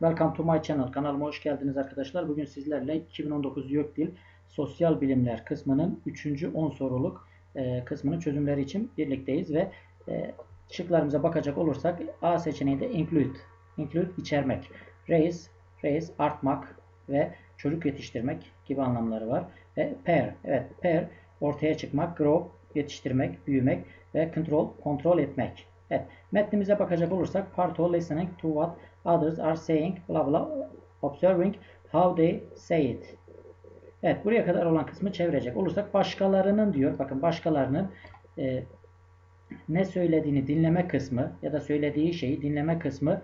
Welcome to my channel. Kanalıma hoş geldiniz arkadaşlar. Bugün sizlerle 2019 YÖKDİL Sosyal Bilimler kısmının 3. 10 soruluk e, kısmının çözümleri için birlikteyiz ve e, şıklarımıza bakacak olursak A seçeneğinde include, include içermek, raise, raise artmak ve çocuk yetiştirmek gibi anlamları var. Ve pair, evet pair ortaya çıkmak, grow yetiştirmek, büyümek ve control kontrol etmek. Evet, metnimize bakacak olursak part of listening to what others are saying, bla bla, observing how they say it. Evet, buraya kadar olan kısmı çevirecek olursak başkalarının diyor, bakın başkalarının e, ne söylediğini dinleme kısmı ya da söylediği şeyi dinleme kısmı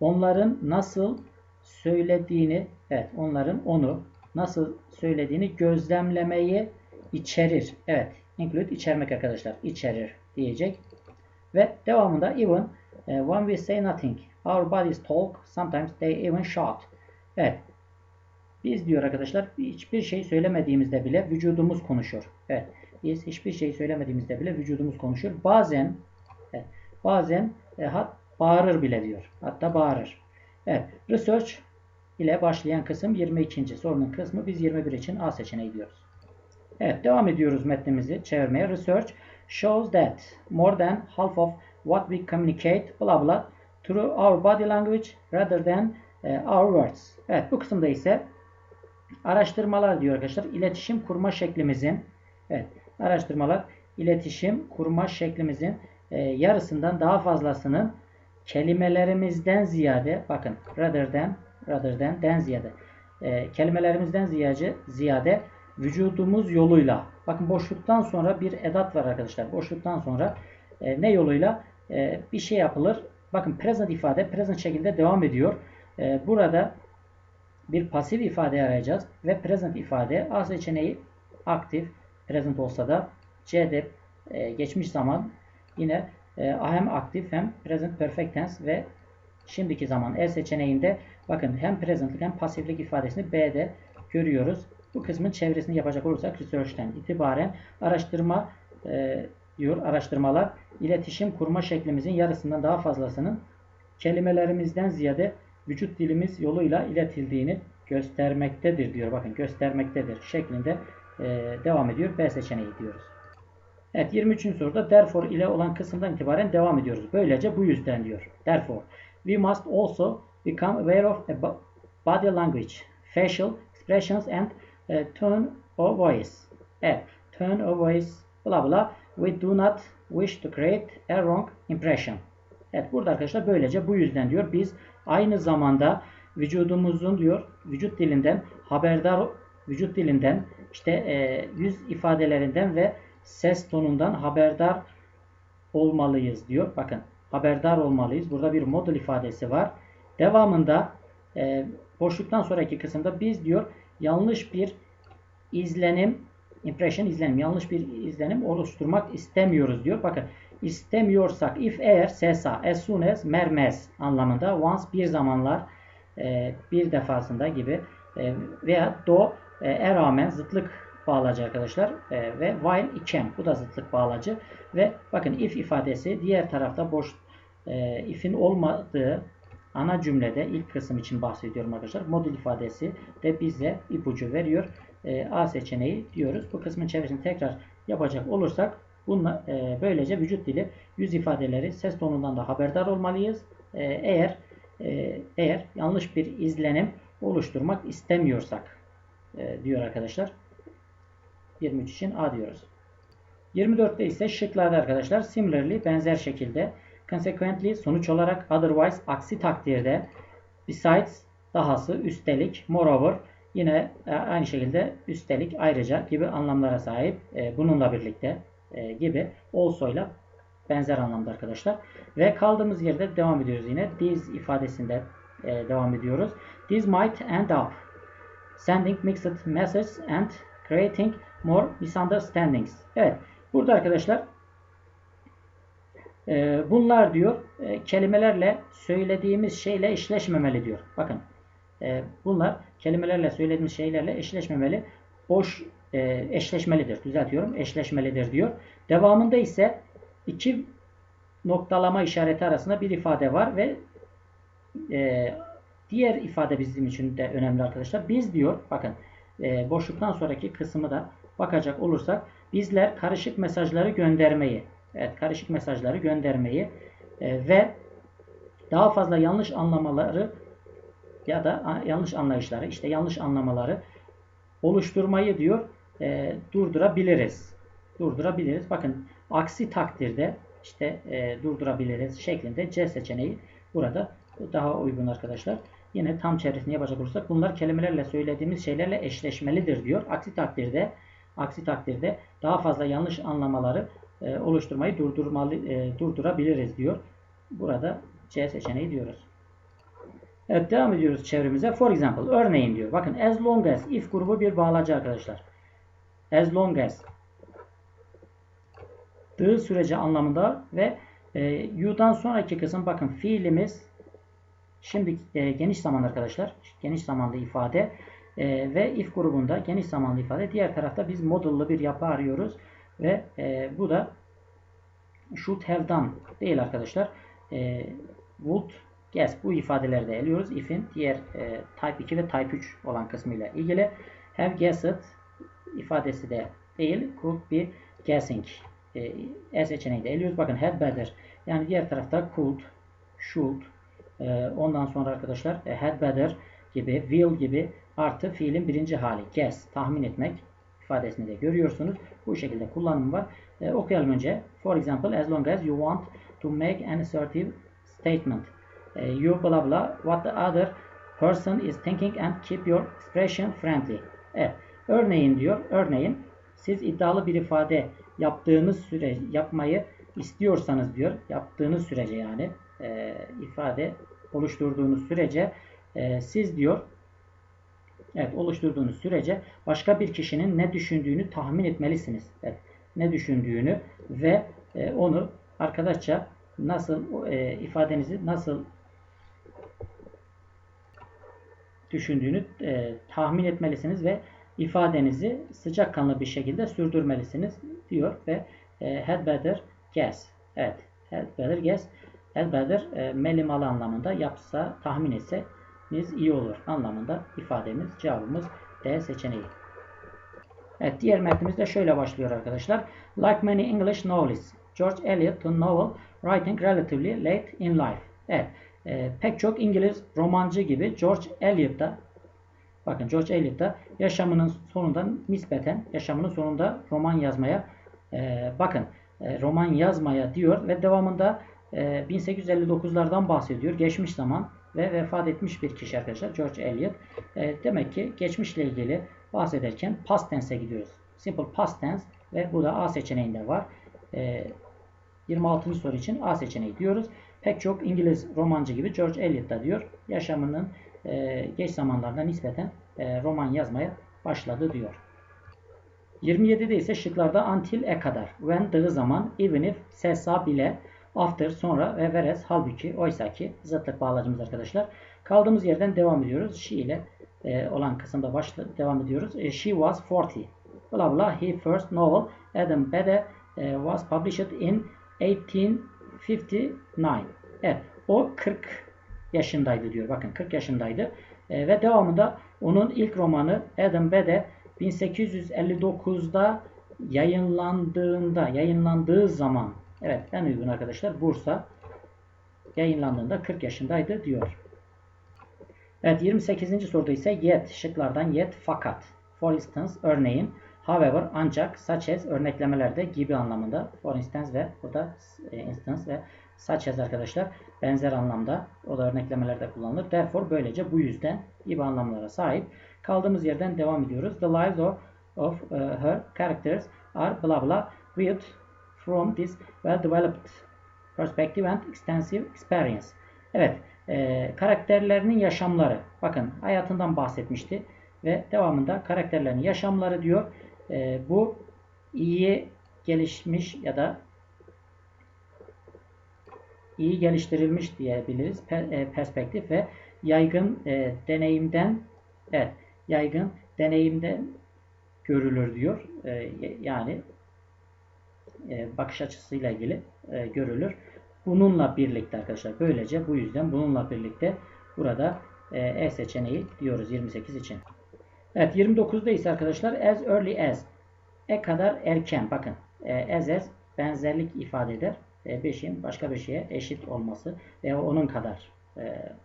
onların nasıl söylediğini, evet onların onu nasıl söylediğini gözlemlemeyi içerir. Evet, include içermek arkadaşlar, içerir diyecek. Ve devamında even e, when we say nothing, our bodies talk, sometimes they even shout. Evet. Biz diyor arkadaşlar hiçbir şey söylemediğimizde bile vücudumuz konuşur. Evet. Biz hiçbir şey söylemediğimizde bile vücudumuz konuşur. Bazen evet, bazen e, hat, bağırır bile diyor. Hatta bağırır. Evet. Research ile başlayan kısım 22. sorunun kısmı biz 21 için A seçeneği diyoruz. Evet devam ediyoruz metnimizi çevirmeye. Research shows that more than half of what we communicate blah blah through our body language rather than uh, our words. Evet bu kısımda ise araştırmalar diyor arkadaşlar. İletişim kurma şeklimizin evet araştırmalar iletişim kurma şeklimizin e, yarısından daha fazlasının kelimelerimizden ziyade bakın rather than rather than den ziyade e, kelimelerimizden ziyade ziyade vücudumuz yoluyla bakın boşluktan sonra bir edat var arkadaşlar. Boşluktan sonra e, ne yoluyla e, bir şey yapılır. Bakın present ifade present şekilde devam ediyor. E, burada bir pasif ifade arayacağız ve present ifade A seçeneği aktif present olsa da C'de e, geçmiş zaman yine e, hem aktif hem present perfect tense ve şimdiki zaman E seçeneğinde bakın hem presentlik hem pasiflik ifadesini B'de görüyoruz. Bu kısmın çevresini yapacak olursak research'ten itibaren araştırma e, diyor araştırmalar iletişim kurma şeklimizin yarısından daha fazlasının kelimelerimizden ziyade vücut dilimiz yoluyla iletildiğini göstermektedir diyor. Bakın göstermektedir şeklinde e, devam ediyor. B seçeneği diyoruz. Evet 23. soruda therefore ile olan kısımdan itibaren devam ediyoruz. Böylece bu yüzden diyor. Therefore we must also become aware of body language, facial expressions and uh, tone of voice. Evet, tone of voice bla bla. We do not wish to create a wrong impression. Evet burada arkadaşlar böylece bu yüzden diyor biz aynı zamanda vücudumuzun diyor vücut dilinden haberdar vücut dilinden işte e, yüz ifadelerinden ve ses tonundan haberdar olmalıyız diyor. Bakın haberdar olmalıyız. Burada bir model ifadesi var. Devamında e, boşluktan sonraki kısımda biz diyor yanlış bir izlenim impression izlenim yanlış bir izlenim oluşturmak istemiyoruz diyor. Bakın istemiyorsak if eğer sesa as soon as mermez anlamında once bir zamanlar e, bir defasında gibi e, veya do e, e rağmen zıtlık bağlacı arkadaşlar e, ve while iken bu da zıtlık bağlacı ve bakın if ifadesi diğer tarafta boş e, if'in olmadığı ana cümlede ilk kısım için bahsediyorum arkadaşlar. Modül ifadesi de bize ipucu veriyor. E, A seçeneği diyoruz. Bu kısmın çevresini tekrar yapacak olursak bununla, e, böylece vücut dili yüz ifadeleri ses tonundan da haberdar olmalıyız. E, eğer e, eğer yanlış bir izlenim oluşturmak istemiyorsak e, diyor arkadaşlar. 23 için A diyoruz. 24'te ise şıklarda arkadaşlar similarly benzer şekilde consequently sonuç olarak otherwise aksi takdirde besides dahası üstelik moreover yine e, aynı şekilde üstelik ayrıca gibi anlamlara sahip e, bununla birlikte e, gibi also ile benzer anlamda arkadaşlar. Ve kaldığımız yerde devam ediyoruz yine. These ifadesinde devam ediyoruz. This might end up sending mixed messages and creating more misunderstandings. Evet. Burada arkadaşlar bunlar diyor kelimelerle söylediğimiz şeyle eşleşmemeli diyor. Bakın bunlar kelimelerle söylediğimiz şeylerle eşleşmemeli. Boş eşleşmelidir. Düzeltiyorum. Eşleşmelidir diyor. Devamında ise iki noktalama işareti arasında bir ifade var ve diğer ifade bizim için de önemli arkadaşlar. Biz diyor bakın e, boşluktan sonraki kısmı da bakacak olursak bizler karışık mesajları göndermeyi evet karışık mesajları göndermeyi e, ve daha fazla yanlış anlamaları ya da yanlış anlayışları işte yanlış anlamaları oluşturmayı diyor e, durdurabiliriz. Durdurabiliriz. Bakın aksi takdirde işte e, durdurabiliriz şeklinde C seçeneği burada daha uygun arkadaşlar. Yine tam çevresini yapacak olursak bunlar kelimelerle söylediğimiz şeylerle eşleşmelidir diyor. Aksi takdirde aksi takdirde daha fazla yanlış anlamaları e, oluşturmayı durdurmalı e, durdurabiliriz diyor. Burada C seçeneği diyoruz. Evet devam ediyoruz çevremize. For example örneğin diyor. Bakın as long as if grubu bir bağlacı arkadaşlar. As long as dığı sürece anlamında ve e, you'dan sonraki kısım bakın fiilimiz şimdi e, geniş zaman arkadaşlar. Geniş zamanlı ifade e, ve if grubunda geniş zamanlı ifade. Diğer tarafta biz modullu bir yapı arıyoruz ve e, bu da should have done değil arkadaşlar. E, would guess bu ifadeleri de eliyoruz. If'in diğer e, type 2 ve type 3 olan kısmıyla ilgili. Have guessed ifadesi de değil. Could be guessing. E, e seçeneği de eliyoruz. Bakın had better. Yani diğer tarafta could, should, e, ondan sonra arkadaşlar e, had better gibi, will gibi artı fiilin birinci hali. Guess, tahmin etmek ifadesini de görüyorsunuz. Bu şekilde kullanım var. E, okuyalım önce. For example, as long as you want to make an assertive statement. E, you blah blah what the other person is thinking and keep your expression friendly. Evet. Örneğin diyor, örneğin siz iddialı bir ifade yaptığınız süre yapmayı istiyorsanız diyor, yaptığınız sürece yani e, ifade oluşturduğunuz sürece e, siz diyor Evet oluşturduğunuz sürece başka bir kişinin ne düşündüğünü tahmin etmelisiniz. Evet, ne düşündüğünü ve e, onu arkadaşça nasıl e, ifadenizi nasıl düşündüğünü e, tahmin etmelisiniz ve ifadenizi sıcakkanlı bir şekilde sürdürmelisiniz diyor ve e, had better guess. Evet, had better guess. Had better e, melimalı anlamında yapsa, tahmin etse biz iyi olur anlamında ifademiz, cevabımız D seçeneği. Evet, diğer metnimiz de şöyle başlıyor arkadaşlar. Like many English novelists, George Eliot to novel writing relatively late in life. Evet, e, pek çok İngiliz romancı gibi George Eliot da bakın George Eliot da yaşamının sonunda nispeten yaşamının sonunda roman yazmaya e, bakın e, roman yazmaya diyor ve devamında e, 1859'lardan bahsediyor. Geçmiş zaman ve vefat etmiş bir kişi arkadaşlar George Eliot. E, demek ki geçmişle ilgili bahsederken past tense'e gidiyoruz. Simple past tense ve bu da A seçeneğinde var. E, 26. soru için A seçeneği diyoruz. Pek çok İngiliz romancı gibi George Eliot da diyor yaşamının e, geç zamanlarda nispeten e, roman yazmaya başladı diyor. 27'de ise şıklarda until e kadar, when dığı zaman, even if, sesa bile, after sonra ve whereas halbuki, oysa ki zıtlık bağlacımız arkadaşlar. Kaldığımız yerden devam ediyoruz. She ile e, olan kısımda başla, devam ediyoruz. E, she was 40. Blah blah. He first novel Adam Bede e, was published in 1859. Evet. O 40 yaşındaydı diyor. Bakın 40 yaşındaydı. E, ve devamında onun ilk romanı Adam Bede 1859'da yayınlandığında, yayınlandığı zaman evet en uygun arkadaşlar Bursa yayınlandığında 40 yaşındaydı diyor. Evet 28. soruda ise yet şıklardan yet fakat. For instance örneğin however ancak such as örneklemelerde gibi anlamında for instance ve burada e, instance ve such as arkadaşlar benzer anlamda o da örneklemelerde kullanılır. Therefore böylece bu yüzden gibi anlamlara sahip. Kaldığımız yerden devam ediyoruz. The lives of, of uh, her characters are blah blah viewed from this well-developed perspective and extensive experience. Evet, e, karakterlerinin yaşamları. Bakın hayatından bahsetmişti ve devamında karakterlerinin yaşamları diyor. E, bu iyi gelişmiş ya da iyi geliştirilmiş diyebiliriz e, perspektif ve yaygın e, deneyimden evet yaygın deneyimden görülür diyor. E, yani e, bakış açısıyla ilgili e, görülür. Bununla birlikte arkadaşlar böylece bu yüzden bununla birlikte burada e, E seçeneği diyoruz 28 için. Evet 29'da ise arkadaşlar as early as e kadar erken bakın as as benzerlik ifade eder. E, bir şeyin başka bir şeye eşit olması veya onun kadar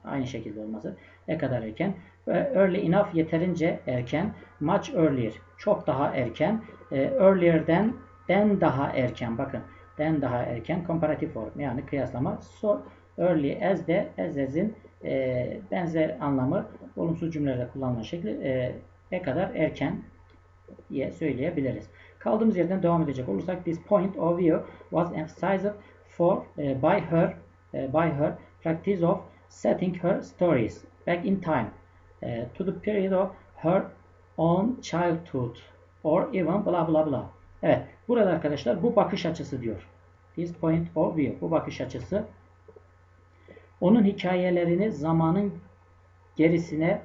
aynı şekilde olması e kadar erken. Early enough yeterince erken. Much earlier çok daha erken. E, earlier'den den daha erken bakın den daha erken comparative form yani kıyaslama. So early as de as as'in e, benzer anlamı olumsuz cümlelerde kullanılan şekli e, e kadar erken diye söyleyebiliriz. Kaldığımız yerden devam edecek olursak this point of view was emphasized for e, by her e, by her practice of setting her stories back in time e, to the period of her own childhood or even bla bla bla. Evet, burada arkadaşlar bu bakış açısı diyor. This point of view, bu bakış açısı onun hikayelerini zamanın gerisine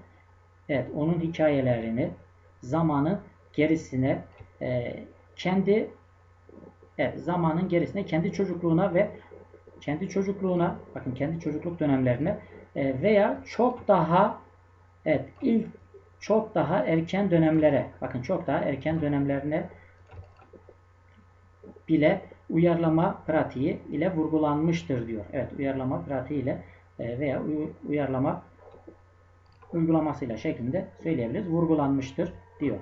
evet onun hikayelerini zamanın gerisine e, kendi evet, zamanın gerisine kendi çocukluğuna ve kendi çocukluğuna bakın kendi çocukluk dönemlerine e, veya çok daha evet ilk çok daha erken dönemlere bakın çok daha erken dönemlerine bile uyarlama pratiği ile vurgulanmıştır diyor. Evet uyarlama pratiği ile e, veya uyarlama uygulamasıyla şeklinde söyleyebiliriz. Vurgulanmıştır diyor.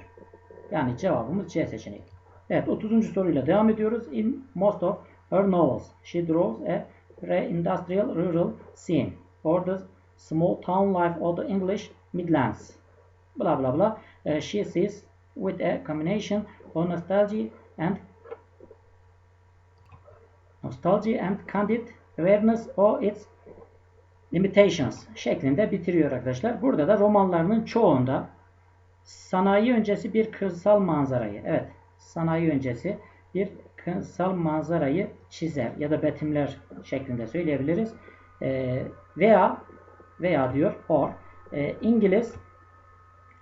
Yani cevabımız C seçeneği. Evet 30. soruyla devam ediyoruz. In most of her novels she draws a pre-industrial rural scene or the small town life of the English Midlands. Blah blah blah. Uh, she sees with a combination of nostalgia and nostalgia and candid awareness of its limitations şeklinde bitiriyor arkadaşlar. Burada da romanlarının çoğunda sanayi öncesi bir kırsal manzarayı, evet sanayi öncesi bir kırsal manzarayı çizer ya da betimler şeklinde söyleyebiliriz. E, veya veya diyor or e, İngiliz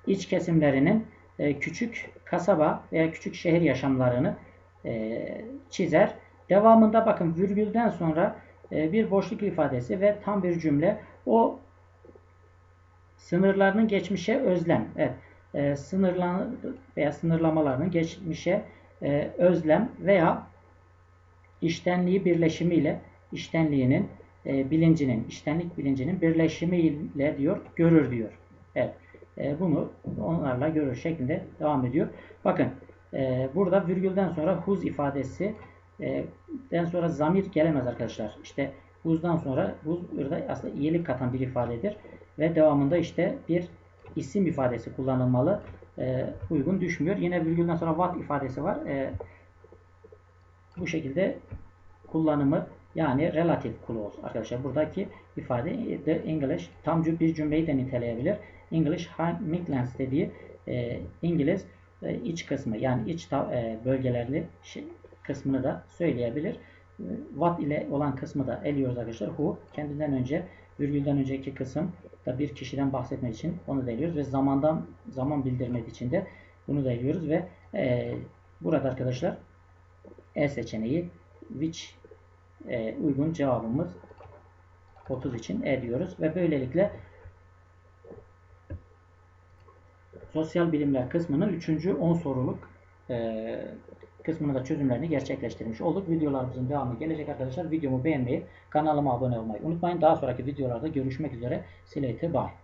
iç kesimlerinin e, küçük kasaba veya küçük şehir yaşamlarını e, çizer. Devamında bakın virgülden sonra e, bir boşluk ifadesi ve tam bir cümle. O sınırlarının geçmişe özlem. Evet, e, sınırlan veya sınırlamalarının geçmişe e, özlem veya iştenliği birleşimiyle iştenliğinin bilincinin, iştenlik bilincinin birleşimiyle diyor, görür diyor. Evet. Bunu onlarla görür şeklinde devam ediyor. Bakın burada virgülden sonra huz ifadesi e, den sonra zamir gelemez arkadaşlar. İşte huzdan sonra huz burada aslında iyilik katan bir ifadedir. Ve devamında işte bir isim ifadesi kullanılmalı. E, uygun düşmüyor. Yine virgülden sonra what ifadesi var. E, bu şekilde kullanımı yani relative clause arkadaşlar. Buradaki ifade the English tam bir cümleyi de niteleyebilir. English Midlands dediği e, İngiliz e, iç kısmı yani iç e, bölgelerli şey, kısmını da söyleyebilir. What ile olan kısmı da eliyoruz arkadaşlar. Who kendinden önce virgülden önceki kısım da bir kişiden bahsetmek için onu da eliyoruz ve zamandan zaman bildirmek için de bunu da eliyoruz ve e, burada arkadaşlar E seçeneği which e, uygun cevabımız 30 için E diyoruz ve böylelikle sosyal bilimler kısmının 3. 10 soruluk e, kısmını da çözümlerini gerçekleştirmiş olduk. Videolarımızın devamı gelecek arkadaşlar. Videomu beğenmeyi, kanalıma abone olmayı unutmayın. Daha sonraki videolarda görüşmek üzere. Later. Bye.